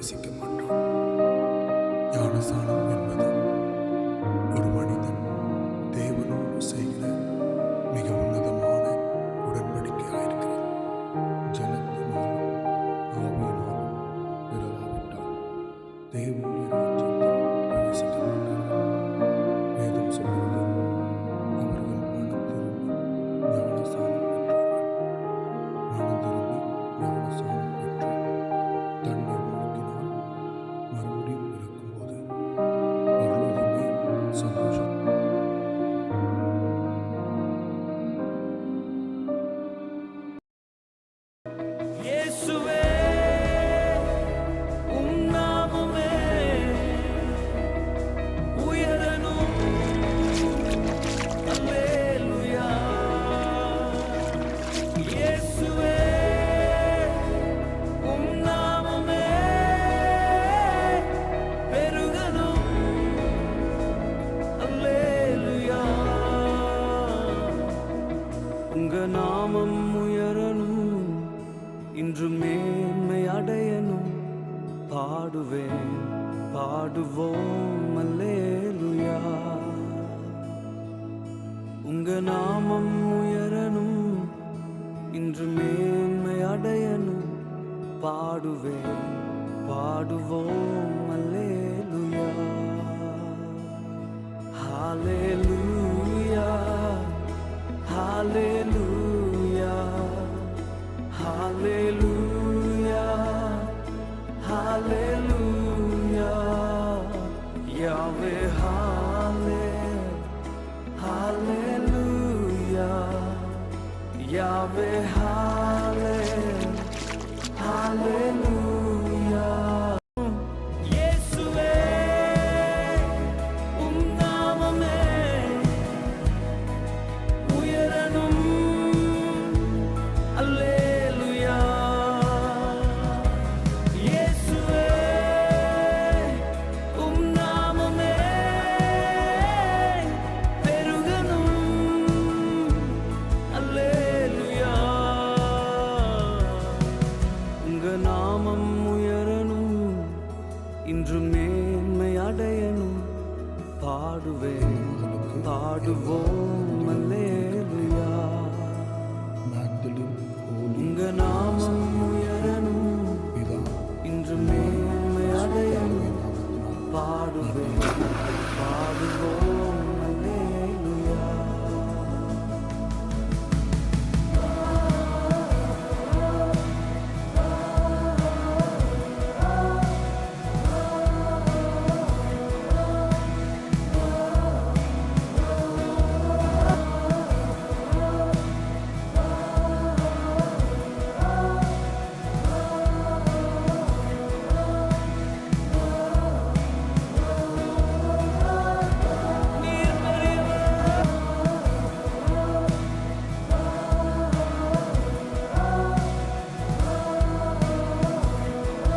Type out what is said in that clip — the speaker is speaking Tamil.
பிரவேசிக்க மாட்டான். ஞானஸ்தானம் நாமம் உயரணும் இன்று மேன்மை அடையணும். பாடுவேன் பாடுவோம் அல்லேலுயா. உங்க நாமம் உயரணும் இன்று மேன்மை அடையணும். பாடுவேன் பாடுவோம் அல்லேலுயா. ஹாலே Yahweh, hallelujah, Yahweh, hallelujah. நாமம் உயரணும் இன்று மேன்மை அடையணும். பாடுவேன் பாடுவோம் உங்க நாமம்